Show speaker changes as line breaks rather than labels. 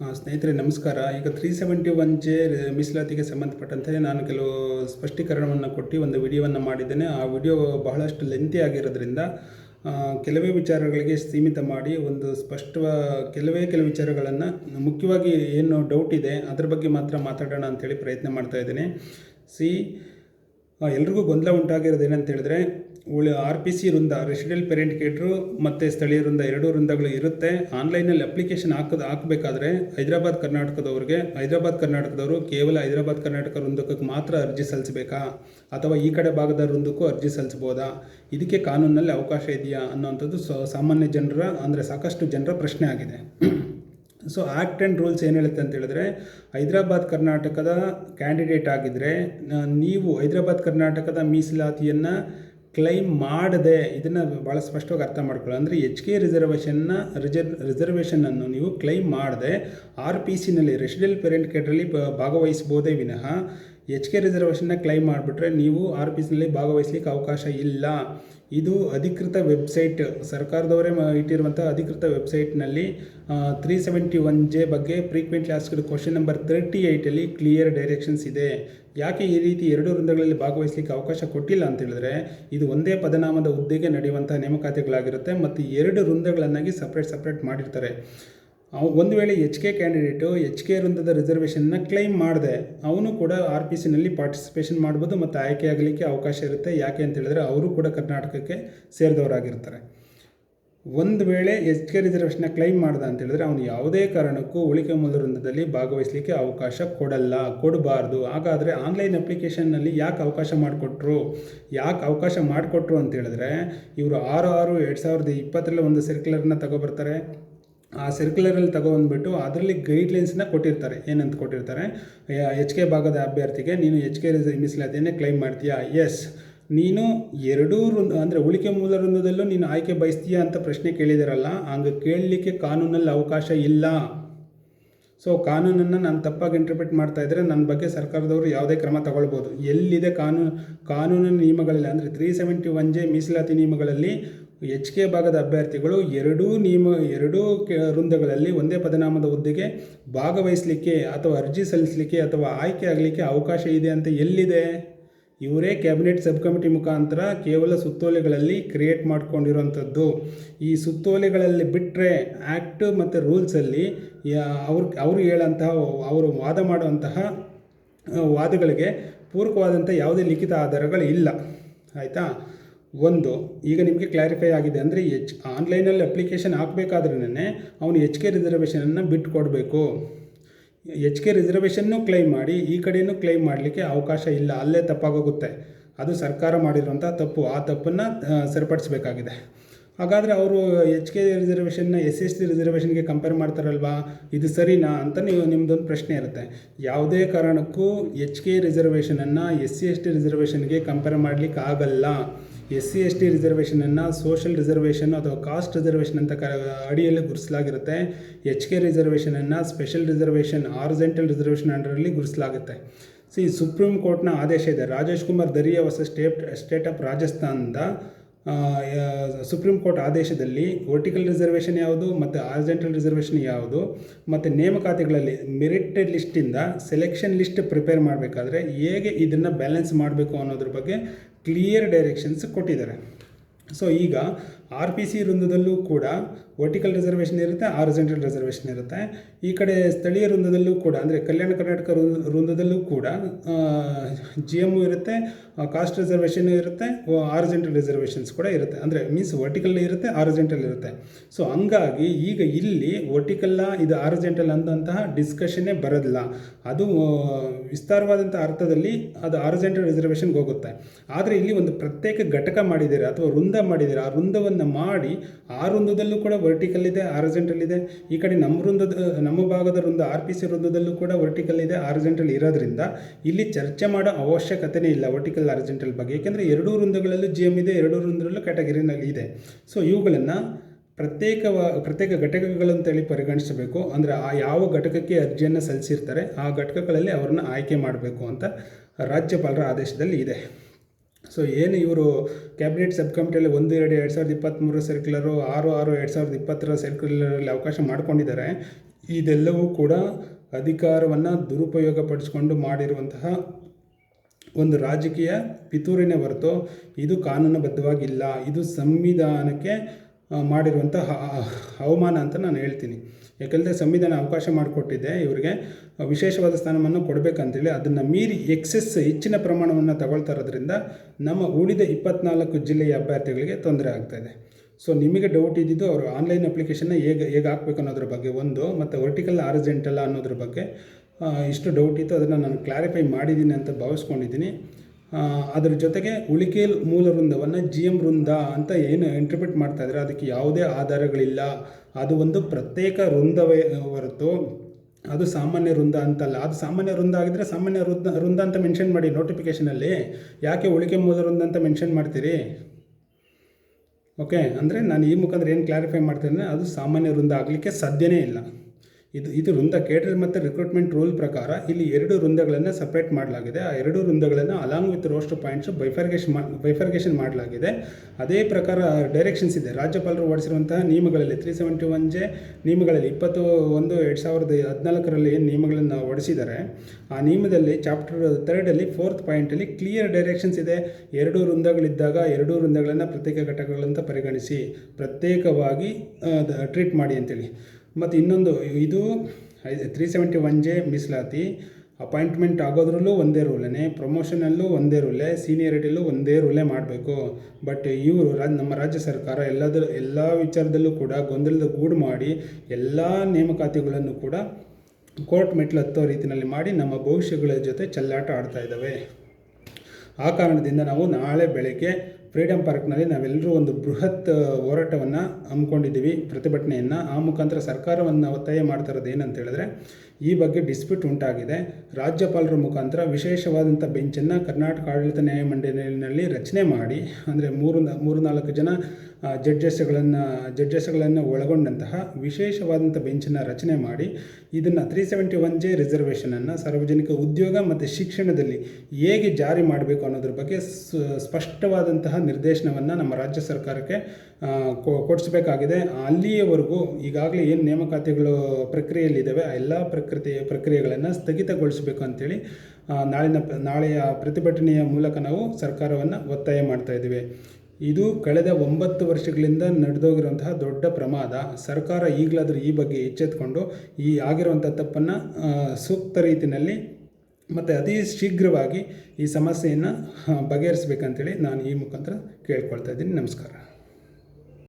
ಸ್ನೇಹಿತರೆ, ನಮಸ್ಕಾರ. ಈಗ ತ್ರೀ ಸೆವೆಂಟಿ ಒನ್ ಜೆ ಮೀಸಲಾತಿಗೆ ಸಂಬಂಧಪಟ್ಟಂತೆ ನಾನು ಕೆಲವು ಸ್ಪಷ್ಟೀಕರಣವನ್ನು ಕೊಟ್ಟು ಒಂದು ವಿಡಿಯೋವನ್ನು ಮಾಡಿದ್ದೇನೆ. ಆ ವಿಡಿಯೋ ಬಹಳಷ್ಟು ಲೆಂತಿ ಆಗಿರೋದ್ರಿಂದ ಕೆಲವೇ ವಿಚಾರಗಳಿಗೆ ಸೀಮಿತ ಮಾಡಿ ಒಂದು ಸ್ಪಷ್ಟ, ಕೆಲವೇ, ಕೆಲವು ವಿಚಾರಗಳನ್ನು ಮುಖ್ಯವಾಗಿ ಏನು ಡೌಟ್ ಇದೆ, ಅದ್ರ ಬಗ್ಗೆ ಮಾತ್ರ ಮಾತಾಡೋಣ ಅಂತೇಳಿ ಪ್ರಯತ್ನ ಮಾಡ್ತಾ ಇದ್ದೇನೆ. ಸಿ ಎಲ್ರಿಗೂ ಗೊಂದಲ ಉಂಟಾಗಿರೋದು ಏನಂತ ಹೇಳಿದ್ರೆ ಉಳಿ ಆರ್ ಪಿ ಸಿ ವೃಂದ ರೆಸಿಡೆಂಟ್ ಪೇರೆಂಟ್ ಕೇಟ್ರು ಮತ್ತು ಸ್ಥಳೀಯ ವೃಂದ ಎರಡೂ ವೃಂದಗಳು ಇರುತ್ತೆ. ಆನ್ಲೈನಲ್ಲಿ ಅಪ್ಲಿಕೇಶನ್ ಹಾಕೋದು, ಹಾಕಬೇಕಾದ್ರೆ ಹೈದರಾಬಾದ್ ಕರ್ನಾಟಕದವ್ರಿಗೆ, ಹೈದರಾಬಾದ್ ಕರ್ನಾಟಕದವರು ಕೇವಲ ಹೈದರಾಬಾದ್ ಕರ್ನಾಟಕ ವೃಂದಕ್ಕೆ ಮಾತ್ರ ಅರ್ಜಿ ಸಲ್ಲಿಸಬೇಕಾ? ಅಥವಾ ಈ ಕಡೆ ಭಾಗದ ವೃಂದಕ್ಕೂ ಅರ್ಜಿ ಸಲ್ಲಿಸ್ಬೋದಾ? ಇದಕ್ಕೆ ಕಾನೂನಲ್ಲಿ ಅವಕಾಶ ಇದೆಯಾ ಅನ್ನೋವಂಥದ್ದು ಸಾಮಾನ್ಯ ಜನರ, ಅಂದರೆ ಸಾಕಷ್ಟು ಜನರ ಪ್ರಶ್ನೆ ಆಗಿದೆ. ಸೊ ಆ್ಯಕ್ಟ್ ಆ್ಯಂಡ್ ರೂಲ್ಸ್ ಏನು ಹೇಳುತ್ತೆ ಅಂತ ಹೇಳಿದ್ರೆ, ಹೈದರಾಬಾದ್ ಕರ್ನಾಟಕದ ಕ್ಯಾಂಡಿಡೇಟ್ ಆಗಿದ್ದರೆ ನೀವು ಹೈದರಾಬಾದ್ ಕರ್ನಾಟಕದ ಮೀಸಲಾತಿಯನ್ನು ಕ್ಲೈಮ್ ಮಾಡದೆ, ಇದನ್ನು ಭಾಳ ಸ್ಪಷ್ಟವಾಗಿ ಅರ್ಥ ಮಾಡ್ಕೊಳ್ಳಿ ಅಂದರೆ ಎಚ್ ಕೆ ರಿಸರ್ವೇಷನ್ನ ರಿಜರ್ ರಿಸರ್ವೇಷನನ್ನು ನೀವು ಕ್ಲೈಮ್ ಮಾಡದೆ ಆರ್ ಪಿ ಸಿನಲ್ಲಿ ರೆಸಿಡೆಂಟ್ ಪೇರೆಂಟ್ ಕೇಟ್ರಲ್ಲಿ ಭಾಗವಹಿಸ್ಬೋದೇ ವಿನಃ ಎಚ್ ಕೆ ರಿಸರ್ವೇಷನ್ನ ಕ್ಲೈಮ್ ಮಾಡಿಬಿಟ್ರೆ ನೀವು ಆರ್ ಪಿ ಸಿನಲ್ಲಿ ಭಾಗವಹಿಸ್ಲಿಕ್ಕೆ ಅವಕಾಶ ಇಲ್ಲ. ಇದು ಅಧಿಕೃತ ವೆಬ್ಸೈಟ್, ಸರ್ಕಾರದವರೇ ಇಟ್ಟಿರುವಂಥ ಅಧಿಕೃತ ವೆಬ್ಸೈಟ್ನಲ್ಲಿ ತ್ರೀ ಸೆವೆಂಟಿ ಒನ್ ಜೆ ಬಗ್ಗೆ frequently asked question number thirty ಏಯ್ಟಲ್ಲಿ clear directions ಇದೆ. ಯಾಕೆ ಈ ರೀತಿ ಎರಡು ವೃಂದಗಳಲ್ಲಿ ಭಾಗವಹಿಸಲಿಕ್ಕೆ ಅವಕಾಶ ಕೊಟ್ಟಿಲ್ಲ ಅಂತ ಹೇಳಿದ್ರೆ, ಇದು ಒಂದೇ ಪದನಾಮದ ಹುದ್ದೆಗೆ ನಡೆಯುವಂಥ ನೇಮಕಾತಿಗಳಾಗಿರುತ್ತೆ ಮತ್ತು ಎರಡು ವೃಂದಗಳನ್ನಾಗಿ ಸಪ್ರೇಟ್ ಸಪ್ರೇಟ್ ಮಾಡಿರ್ತಾರೆ. ಅವ್ ಒಂದು ವೇಳೆ H K candidate H K ವೃಂದದ ರಿಸರ್ವೇಷನ್ನ ಕ್ಲೈಮ್ ಮಾಡಿದೆ, ಅವನು ಕೂಡ ಆರ್ ಪಿ ಸಿನಲ್ಲಿ ಪಾರ್ಟಿಸಿಪೇಷನ್ ಮಾಡ್ಬೋದು ಮತ್ತು ಆಯ್ಕೆ ಆಗಲಿಕ್ಕೆ ಅವಕಾಶ ಇರುತ್ತೆ. ಯಾಕೆ ಅಂತ ಹೇಳಿದ್ರೆ ಅವರು ಕೂಡ ಕರ್ನಾಟಕಕ್ಕೆ ಸೇರಿದವರಾಗಿರ್ತಾರೆ. ಒಂದು ವೇಳೆ ಎಚ್ ಕೆ ರಿಸರ್ವೇಷನ್ನ ಕ್ಲೈಮ್ ಮಾಡ್ದ ಅಂತ ಹೇಳಿದ್ರೆ ಅವನು ಯಾವುದೇ ಕಾರಣಕ್ಕೂ ಉಳಿಕೆ ಮೂಲ ವೃಂದದಲ್ಲಿ ಭಾಗವಹಿಸಲಿಕ್ಕೆ ಅವಕಾಶ ಕೊಡಲ್ಲ, ಕೊಡಬಾರ್ದು. ಹಾಗಾದರೆ ಆನ್ಲೈನ್ ಅಪ್ಲಿಕೇಶನ್ನಲ್ಲಿ ಯಾಕೆ ಅವಕಾಶ ಮಾಡಿಕೊಟ್ರು? ಯಾಕೆ ಅವಕಾಶ ಮಾಡಿಕೊಟ್ರು ಅಂತ ಹೇಳಿದ್ರೆ ಇವರು ಆರು ಆರು ಎರಡು ಸಾವಿರದ ಇಪ್ಪತ್ತರಲ್ಲಿ ಒಂದು ಸರ್ಕ್ಯುಲರ್ನ ತಗೊಬರ್ತಾರೆ. ಆ ಸರ್ಕ್ಯುಲರಲ್ಲಿ ತಗೊಬಂದ್ಬಿಟ್ಟು ಅದರಲ್ಲಿ ಗೈಡ್ಲೈನ್ಸ್ನ ಕೊಟ್ಟಿರ್ತಾರೆ. ಏನಂತ ಕೊಟ್ಟಿರ್ತಾರೆ? ಎಚ್ ಕೆ ಭಾಗದ ಅಭ್ಯರ್ಥಿಗೆ ನೀನು ಎಚ್ ಕೆ ಮೀಸಲಾತಿಯನ್ನೇ ಕ್ಲೈಮ್ ಮಾಡ್ತೀಯಾ? ಎಸ್ ನೀನು ಎರಡೂ ವೃಂದ ಅಂದರೆ ಉಳಿಕೆ ಮೂಲ ವೃಂದದಲ್ಲೂ ನೀನು ಆಯ್ಕೆ ಬಯಸ್ತೀಯಾ ಅಂತ ಪ್ರಶ್ನೆ ಕೇಳಿದಿರಲ್ಲ. ಹಂಗೆ ಕೇಳಲಿಕ್ಕೆ ಕಾನೂನಲ್ಲಿ ಅವಕಾಶ ಇಲ್ಲ. ಸೊ ಕಾನೂನನ್ನು ನಾನು ತಪ್ಪಾಗಿ ಇಂಟರ್ಪ್ರಿಟ್ ಮಾಡ್ತಾ ಇದ್ದರೆ ನನ್ನ ಬಗ್ಗೆ ಸರ್ಕಾರದವರು ಯಾವುದೇ ಕ್ರಮ ತಗೊಳ್ಬೋದು. ಎಲ್ಲಿದೆ ಕಾನೂನು ಕಾನೂನಿನ ನಿಯಮಗಳಲ್ಲಿ ಅಂದರೆ ತ್ರೀ ಸೆವೆಂಟಿ ಒನ್ ಜೆ ಮೀಸಲಾತಿ ನಿಯಮಗಳಲ್ಲಿ ಎಚ್ ಕೆ ಭಾಗದ ಅಭ್ಯರ್ಥಿಗಳು ಎರಡೂ ನಿಯಮ, ಎರಡೂ ವೃಂದಗಳಲ್ಲಿ ಒಂದೇ ಪದನಾಮದ ಹುದ್ದೆಗೆ ಭಾಗವಹಿಸಲಿಕ್ಕೆ ಅಥವಾ ಅರ್ಜಿ ಸಲ್ಲಿಸಲಿಕ್ಕೆ ಅಥವಾ ಆಯ್ಕೆ ಆಗಲಿಕ್ಕೆ ಅವಕಾಶ ಇದೆ ಅಂತ ಎಲ್ಲಿದೆ? ಇವರೇ ಕ್ಯಾಬಿನೆಟ್ ಸಬ್ ಕಮಿಟಿ ಮುಖಾಂತರ ಕೇವಲ ಸುತ್ತೋಲೆಗಳಲ್ಲಿ ಕ್ರಿಯೇಟ್ ಮಾಡ್ಕೊಂಡಿರುವಂಥದ್ದು. ಈ ಸುತ್ತೋಲೆಗಳಲ್ಲಿ ಬಿಟ್ಟರೆ ಆ್ಯಕ್ಟ್ ಮತ್ತು ರೂಲ್ಸಲ್ಲಿ ಅವ್ರು, ಅವರು ಹೇಳೋಂತಹ, ಅವರು ವಾದ ಮಾಡುವಂತಹ, ವಾದಗಳಿಗೆ ಪೂರಕವಾದಂಥ ಯಾವುದೇ ಲಿಖಿತ ಆಧಾರಗಳು ಇಲ್ಲ. ಆಯಿತಾ? ಒಂದು, ಈಗ ನಿಮಗೆ ಕ್ಲಾರಿಫೈ ಆಗಿದೆ ಅಂದರೆ ಎಚ್ ಆನ್ಲೈನಲ್ಲಿ ಅಪ್ಲಿಕೇಶನ್ ಹಾಕಬೇಕಾದ್ರೇ ಅವನು ಎಚ್ ಕೆ ರಿಸರ್ವೇಷನನ್ನು ಬಿಟ್ಟು ಕೊಡಬೇಕು. ಎಚ್ ಕೆ ರಿಸರ್ವೇಷನ್ನು ಕ್ಲೈಮ್ ಮಾಡಿ, ಈ ಕಡೆಯೂ ಕ್ಲೈಮ್ ಮಾಡಲಿಕ್ಕೆ ಅವಕಾಶ ಇಲ್ಲ, ಅಲ್ಲೇ ತಪ್ಪಾಗೋಗುತ್ತೆ. ಅದು ಸರ್ಕಾರ ಮಾಡಿರುವಂಥ ತಪ್ಪು, ಆ ತಪ್ಪನ್ನು ಸರಿಪಡಿಸಬೇಕಾಗಿದೆ. ಹಾಗಾದರೆ ಅವರು ಎಚ್ ಕೆ ರಿಸರ್ವೇಷನ್ನ ಎಸ್ ಎಸ್ ಟಿ ರಿಸರ್ವೇಷನ್ಗೆ ಕಂಪೇರ್ ಮಾಡ್ತಾರಲ್ವಾ? ಇದು ಸರಿನಾ ಅಂತ ನೀವು ನಿಮ್ಮದೊಂದು ಪ್ರಶ್ನೆ ಇರುತ್ತೆ. ಯಾವುದೇ ಕಾರಣಕ್ಕೂ ಎಚ್ ಕೆ ರಿಸರ್ವೇಷನನ್ನು ಎಸ್ ಸಿ ಎಸ್ ಟಿ ರಿಸರ್ವೇಷನ್ಗೆ ಕಂಪೇರ್ ಮಾಡಲಿಕ್ಕೆ ಆಗಲ್ಲ ಎಸ್ ಸಿ ಎಸ್ ಟಿ ರಿಸರ್ವೇಷನನ್ನು ಸೋಷಲ್ ರಿಸರ್ವೇಷನ್ ಅಥವಾ ಕಾಸ್ಟ್ ರಿಸರ್ವೇಷನ್ ಅಂತ ಕ ಅಡಿಯಲ್ಲಿ ಗುರುಸಲಾಗಿರುತ್ತೆ ಎಚ್ ಕೆ ರಿಸರ್ವೇಷನನ್ನು ಸ್ಪೆಷಲ್ ರಿಸರ್ವೇಷನ್ ಆರ್ಜೆಂಟಲ್ ರಿಸರ್ವೇಷನ್ ಅಂಡರಲ್ಲಿ ಗುರುಸಲಾಗುತ್ತೆ ಸಿ ಸುಪ್ರೀಂ ಕೋರ್ಟ್ನ ಆದೇಶ ಇದೆ. ರಾಜೇಶ್ ಕುಮಾರ್ ದರಿಯಾ ಹೊಸ ಸ್ಟೇಟ್ ಸ್ಟೇಟ್ ಆಫ್ ರಾಜಸ್ಥಾನದ ಸುಪ್ರೀಂ ಕೋರ್ಟ್ ಆದೇಶದಲ್ಲಿ ವರ್ಟಿಕಲ್ ರಿಸರ್ವೇಷನ್ ಯಾವುದು ಮತ್ತು ಆರ್ಜೆಂಟಲ್ ರಿಸರ್ವೇಷನ್ ಯಾವುದು ಮತ್ತು ನೇಮಕಾತಿಗಳಲ್ಲಿ ಮೆರಿಟ್ ಲಿಸ್ಟಿಂದ ಸೆಲೆಕ್ಷನ್ ಲಿಸ್ಟ್ ಪ್ರಿಪೇರ್ ಮಾಡಬೇಕಾದ್ರೆ ಹೇಗೆ ಇದನ್ನು ಬ್ಯಾಲೆನ್ಸ್ ಮಾಡಬೇಕು ಅನ್ನೋದ್ರ ಬಗ್ಗೆ ಕ್ಲಿಯರ್ ಡೈರೆಕ್ಷನ್ಸ್ ಕೊಟ್ಟಿದ್ದಾರೆ. ಸೊ ಈಗ ಆರ್ ಪಿ ಸಿ ವೃಂದದಲ್ಲೂ ಕೂಡ ವರ್ಟಿಕಲ್ ರಿಸರ್ವೇಷನ್ ಇರುತ್ತೆ ಆರ್ಜೆಂಟಲ್ ರಿಸರ್ವೇಷನ್ ಇರುತ್ತೆ. ಈ ಕಡೆ ಸ್ಥಳೀಯ ವೃಂದದಲ್ಲೂ ಕೂಡ, ಅಂದರೆ ಕಲ್ಯಾಣ ಕರ್ನಾಟಕ ವೃಂದ- ವೃಂದದಲ್ಲೂ ಕೂಡ ಜಿ ಎಂ ಇರುತ್ತೆ ಕಾಸ್ಟ್ ರಿಸರ್ವೇಷನ್ ಇರುತ್ತೆ ಆರಿಜೆಂಟಲ್ ರಿಸರ್ವೇಷನ್ಸ್ ಕೂಡ ಇರುತ್ತೆ. ಅಂದರೆ ಮೀನ್ಸ್ ವರ್ಟಿಕಲ್ ಇರುತ್ತೆ ಆರಿಜೆಂಟಲ್ ಇರುತ್ತೆ. ಸೊ ಹಂಗಾಗಿ ಈಗ ಇಲ್ಲಿ ವರ್ಟಿಕಲ್ಲ ಇದು ಆರಿಜೆಂಟಲ್ ಅಂದಂತಹ ಡಿಸ್ಕಷನ್ನೇ ಬರೋದಿಲ್ಲ ಅದು ವಿಸ್ತಾರವಾದಂಥ ಅರ್ಥದಲ್ಲಿ ಅದು ಆರ್ಜೆಂಟಲ್ ರಿಸರ್ವೇಷನ್ಗೆ ಹೋಗುತ್ತೆ. ಆದರೆ ಇಲ್ಲಿ ಒಂದು ಪ್ರತ್ಯೇಕ ಘಟಕ ಮಾಡಿದ್ದೀರಾ, ಅಥವಾ ವೃಂದ ಮಾಡಿದ್ದೀರಾ. ಆ ವೃಂದವನ್ನು ಮಾಡಿ, ಆ ವೃಂದದಲ್ಲೂ ಕೂಡ ವರ್ಟಿಕಲ್ ಇದೆ ಆರ್ಜೆಂಟಲ್ ಇದೆ. ಈ ಕಡೆ ನಮ್ಮ ವೃಂದದ, ನಮ್ಮ ಭಾಗದ ವೃಂದ ಆರ್ ಪಿ ಸಿ ವೃಂದದಲ್ಲೂ ಕೂಡ ವರ್ಟಿಕಲ್ ಇದೆ ಆರ್ಜೆಂಟಲ್ ಇರೋದ್ರಿಂದ ಇಲ್ಲಿ ಚರ್ಚೆ ಮಾಡೋ ಅವಶ್ಯಕತೆನೇ ಇಲ್ಲ ವರ್ಟಿಕಲ್ ಆರ್ಜೆಂಟಲ್ ಬಗ್ಗೆ. ಏಕೆಂದರೆ ಎರಡೂ ವೃಂದಗಳಲ್ಲೂ ಜಿ ಎಂ ಇದೆ, ಎರಡೂ ವೃಂದರಲ್ಲೂ ಕ್ಯಾಟಗರಿನಲ್ಲಿ ಇದೆ. ಸೊ ಇವುಗಳನ್ನು ಪ್ರತ್ಯೇಕವ, ಪ್ರತ್ಯೇಕ ಘಟಕಗಳಂತೇಳಿ ಪರಿಗಣಿಸಬೇಕು. ಅಂದರೆ ಆ ಯಾವ ಘಟಕಕ್ಕೆ ಅರ್ಜಿಯನ್ನು ಸಲ್ಲಿಸಿರ್ತಾರೆ, ಆ ಘಟಕಗಳಲ್ಲಿ ಅವ್ರನ್ನ ಆಯ್ಕೆ ಮಾಡಬೇಕು ಅಂತ ರಾಜ್ಯಪಾಲರ ಆದೇಶದಲ್ಲಿ ಇದೆ. ಸೊ ಏನು ಇವರು ಕ್ಯಾಬಿನೆಟ್ ಸಬ್ ಕಮಿಟಿಯಲ್ಲಿ ಒಂದು, ಎರಡು ಎರಡು ಸಾವಿರದ ಇಪ್ಪತ್ತ್ಮೂರು ಸರ್ಕ್ಯುಲರು ಆರು ಆರು, ಎರಡು ಸಾವಿರದ ಇಪ್ಪತ್ತರ ಸರ್ಕ್ಯುಲರಲ್ಲಿ ಅವಕಾಶ ಮಾಡ್ಕೊಂಡಿದ್ದಾರೆ. ಇದೆಲ್ಲವೂ ಕೂಡ ಅಧಿಕಾರವನ್ನು ದುರುಪಯೋಗಪಡಿಸಿಕೊಂಡು ಮಾಡಿರುವಂತಹ ಒಂದು ರಾಜಕೀಯ ಪಿತೂರಿನೇ ಹೊರತು ಇದು ಕಾನೂನುಬದ್ಧವಾಗಿಲ್ಲ. ಇದು ಸಂವಿಧಾನಕ್ಕೆ ಮಾಡಿರುವಂಥ ಅವಮಾನ ಅಂತ ನಾನು ಹೇಳ್ತೀನಿ. ಯಾಕಂದರೆ ಸಂವಿಧಾನ ಅವಕಾಶ ಮಾಡಿಕೊಟ್ಟಿದೆ, ಇವರಿಗೆ ವಿಶೇಷವಾದ ಸ್ಥಾನವನ್ನು ಕೊಡಬೇಕಂತೇಳಿ, ಅದನ್ನು ಮೀರಿ ಎಕ್ಸೆಸ್ ಹೆಚ್ಚಿನ ಪ್ರಮಾಣವನ್ನು ತಗೊಳ್ತಾ ಇರೋದ್ರಿಂದ ನಮ್ಮ ಉಳಿದ ಇಪ್ಪತ್ನಾಲ್ಕು ಜಿಲ್ಲೆಯ ಅಭ್ಯರ್ಥಿಗಳಿಗೆ ತೊಂದರೆ ಆಗ್ತಾಯಿದೆ ಸೊ ನಿಮಗೆ ಡೌಟ್ ಇದ್ದಿದ್ದು ಅವರು ಆನ್ಲೈನ್ ಅಪ್ಲಿಕೇಶನ್ನ ಹೇಗೆ ಹೇಗೆ ಹಾಕ್ಬೇಕು ಅನ್ನೋದ್ರ ಬಗ್ಗೆ ಒಂದು, ಮತ್ತು ವರ್ಟಿಕಲ್ ಆರ್ಜೆಂಟಲ್ಲ ಅನ್ನೋದ್ರ ಬಗ್ಗೆ ಇಷ್ಟು ಡೌಟ್ ಇತ್ತು, ಅದನ್ನು ನಾನು ಕ್ಲಾರಿಫೈ ಮಾಡಿದ್ದೀನಿ ಅಂತ ಭಾವಿಸ್ಕೊಂಡಿದ್ದೀನಿ ಅದರ ಜೊತೆಗೆ ಉಳಿಕೆ ಮೂಲ ವೃಂದವನ್ನು ಜಿ ಎಂ ವೃಂದ ಅಂತ ಏನು ಇಂಟರ್ಪ್ರಿಟ್ ಮಾಡ್ತಾ ಇದ್ದಾರೆ ಅದಕ್ಕೆ ಯಾವುದೇ ಆಧಾರಗಳಿಲ್ಲ. ಅದು ಒಂದು ಪ್ರತ್ಯೇಕ ವೃಂದವೇ ಹೊರತು ಅದು ಸಾಮಾನ್ಯ ವೃಂದ ಅಂತಲ್ಲ. ಅದು ಸಾಮಾನ್ಯ ವೃಂದ ಆಗಿದ್ದರೆ ಸಾಮಾನ್ಯ ವೃಂದ ವೃಂದ ಅಂತ ಮೆನ್ಷನ್ ಮಾಡಿ ನೋಟಿಫಿಕೇಷನಲ್ಲಿ ಯಾಕೆ ಉಳಿಕೆ ಮೂಲ ವೃಂದ ಅಂತ ಮೆನ್ಷನ್ ಮಾಡ್ತೀರಿ? ಓಕೆ ಅಂದರೆ ನಾನು ಈ ಮುಖಾಂತರ ಏನು ಕ್ಲಾರಿಫೈ ಮಾಡ್ತೇನೆ ಅದು ಸಾಮಾನ್ಯ ವೃಂದ ಆಗಲಿಕ್ಕೆ ಸಾಧ್ಯನೇ ಇಲ್ಲ. ಇದು ಇದು ವೃಂದ ಕೇಟರ್ ಮತ್ತು ರಿಕ್ರೂಟ್ಮೆಂಟ್ ರೂಲ್ ಪ್ರಕಾರ ಇಲ್ಲಿ ಎರಡು ವೃಂದಗಳನ್ನು ಸಪ್ರೇಟ್ ಮಾಡಲಾಗಿದೆ. ಆ ಎರಡು ವೃಂದಗಳನ್ನು along with roster points bifurcation bifurcation ಮಾಡಲಾಗಿದೆ. ಅದೇ ಪ್ರಕಾರ ಡೈರೆಕ್ಷನ್ಸ್ ಇದೆ. ರಾಜ್ಯಪಾಲರು ಹೊರಡಿಸಿರುವಂತಹ ನಿಯಮಗಳಲ್ಲಿ ತ್ರೀ ಸೆವೆಂಟಿ ಒನ್ ಜೆ ನಿಯಮಗಳಲ್ಲಿ ಇಪ್ಪತ್ತು ಒಂದು, ಎರಡು ಸಾವಿರದ ಹದಿನಾಲ್ಕರಲ್ಲಿ ಏನು ನಿಯಮಗಳನ್ನು ಹೊರಡಿಸಿದ್ದಾರೆ? ಆ ನಿಯಮದಲ್ಲಿ ಚಾಪ್ಟರ್ ತರ್ಡಲ್ಲಿ ಫೋರ್ತ್ ಪಾಯಿಂಟಲ್ಲಿ ಕ್ಲಿಯರ್ ಡೈರೆಕ್ಷನ್ಸ್ ಇದೆ. ಎರಡು ವೃಂದಗಳಿದ್ದಾಗ ಎರಡು ವೃಂದಗಳನ್ನು ಪ್ರತ್ಯೇಕ ಘಟಕಗಳಂತ ಪರಿಗಣಿಸಿ ಪ್ರತ್ಯೇಕವಾಗಿ ಟ್ರೀಟ್ ಮಾಡಿ ಅಂತೇಳಿ. ಮತ್ತು ಇನ್ನೊಂದು, ಇದು ತ್ರೀ ಸೆವೆಂಟಿ ಒನ್ ಜೆ ಮೀಸಲಾತಿ. ಅಪಾಯಿಂಟ್ಮೆಂಟ್ ಆಗೋದ್ರಲ್ಲೂ ಒಂದೇ ರೂಲೇ ಪ್ರಮೋಷನಲ್ಲೂ ಒಂದೇ ರೂಲೇ ಸೀನಿಯರಿಟಿಯಲ್ಲೂ ಒಂದೇ ರೂಲೇ ಮಾಡಬೇಕು. ಬಟ್ ಇವರು ರಾಜ್ ನಮ್ಮ ರಾಜ್ಯ ಸರ್ಕಾರ ಎಲ್ಲದರ, ಎಲ್ಲ ವಿಚಾರದಲ್ಲೂ ಕೂಡ ಗೊಂದಲದ ಗೂಡು ಮಾಡಿ, ಎಲ್ಲ ನೇಮಕಾತಿಗಳನ್ನು ಕೂಡ ಕೋರ್ಟ್ ಮೆಟ್ಲು ಹತ್ತೋ ರೀತಿಯಲ್ಲಿ ಮಾಡಿ ನಮ್ಮ ಭವಿಷ್ಯಗಳ ಜೊತೆ ಚೆಲ್ಲಾಟ ಆಡ್ತಾ ಇದ್ದಾವೆ ಆ ಕಾರಣದಿಂದ ನಾವು ನಾಳೆ ಬೆಳಗ್ಗೆ ಫ್ರೀಡಮ್ ಪಾರ್ಕ್ನಲ್ಲಿ ನಾವೆಲ್ಲರೂ ಒಂದು ಬೃಹತ್ ಹೋರಾಟವನ್ನು ಹಮ್ಮಿಕೊಂಡಿದ್ದೀವಿ. ಪ್ರತಿಭಟನೆಯನ್ನು. ಆ ಮುಖಾಂತರ ಸರ್ಕಾರವನ್ನು ಒತ್ತಾಯ ಮಾಡ್ತಾ ಇರೋದು ಏನಂತ ಹೇಳಿದ್ರೆ, ಈ ಬಗ್ಗೆ ಡಿಸ್ಪ್ಯೂಟ್ ಉಂಟಾಗಿದೆ. ರಾಜ್ಯಪಾಲರ ಮುಖಾಂತರ ವಿಶೇಷವಾದಂಥ ಬೆಂಚನ್ನು ಕರ್ನಾಟಕ ಆಡಳಿತ ನ್ಯಾಯಮಂಡಳಿನಲ್ಲಿ ರಚನೆ ಮಾಡಿ, ಅಂದರೆ ಮೂರು ಮೂರು ನಾಲ್ಕು ಜನ ಜಡ್ಜಸ್ಗಳನ್ನು ಜಡ್ಜಸ್ಗಳನ್ನು ಒಳಗೊಂಡಂತಹ ವಿಶೇಷವಾದಂಥ ಬೆಂಚನ್ನು ರಚನೆ ಮಾಡಿ ಇದನ್ನು ತ್ರೀ ಸೆವೆಂಟಿ ಒನ್ ಜೆ ರಿಸರ್ವೇಷನನ್ನು ಸಾರ್ವಜನಿಕ ಉದ್ಯೋಗ ಮತ್ತು ಶಿಕ್ಷಣದಲ್ಲಿ ಹೇಗೆ ಜಾರಿ ಮಾಡಬೇಕು ಅನ್ನೋದ್ರ ಬಗ್ಗೆ ಸ್ಪಷ್ಟವಾದಂತಹ ನಿರ್ದೇಶನವನ್ನು ನಮ್ಮ ರಾಜ್ಯ ಸರ್ಕಾರಕ್ಕೆ ಕೊಡಿಸಬೇಕಾಗಿದೆ. ಅಲ್ಲಿಯವರೆಗೂ ಈಗಾಗಲೇ ಏನು ನೇಮಕಾತಿಗಳು ಪ್ರಕ್ರಿಯೆಯಲ್ಲಿದ್ದಾವೆ, ಆ ಎಲ್ಲ ಪ್ರಕೃತಿ, ಪ್ರಕ್ರಿಯೆಗಳನ್ನು ಸ್ಥಗಿತಗೊಳಿಸಬೇಕು ಅಂತೇಳಿ ನಾಳಿನ, ನಾಳೆಯ ಪ್ರತಿಭಟನೆಯ ಮೂಲಕ ನಾವು ಸರ್ಕಾರವನ್ನು ಒತ್ತಾಯ ಮಾಡ್ತಾ ಇದ್ದೀವಿ. ಇದು ಕಳೆದ ಒಂಬತ್ತು ವರ್ಷಗಳಿಂದ ನಡೆದೋಗಿರುವಂತಹ ದೊಡ್ಡ ಪ್ರಮಾದ. ಸರ್ಕಾರ ಈಗಲಾದರೂ ಈ ಬಗ್ಗೆ ಎಚ್ಚೆತ್ಕೊಂಡು ಈ ಆಗಿರುವಂಥ ತಪ್ಪನ್ನು ಸೂಕ್ತ ರೀತಿಯಲ್ಲಿ ಮತ್ತು ಅತಿ ಶೀಘ್ರವಾಗಿ ಈ ಸಮಸ್ಯೆಯನ್ನು ಬಗೆಹರಿಸ್ಬೇಕಂತೇಳಿ ನಾನು ಈ ಮುಖಾಂತರ ಕೇಳ್ಕೊಳ್ತಾ ಇದ್ದೀನಿ. ನಮಸ್ಕಾರ.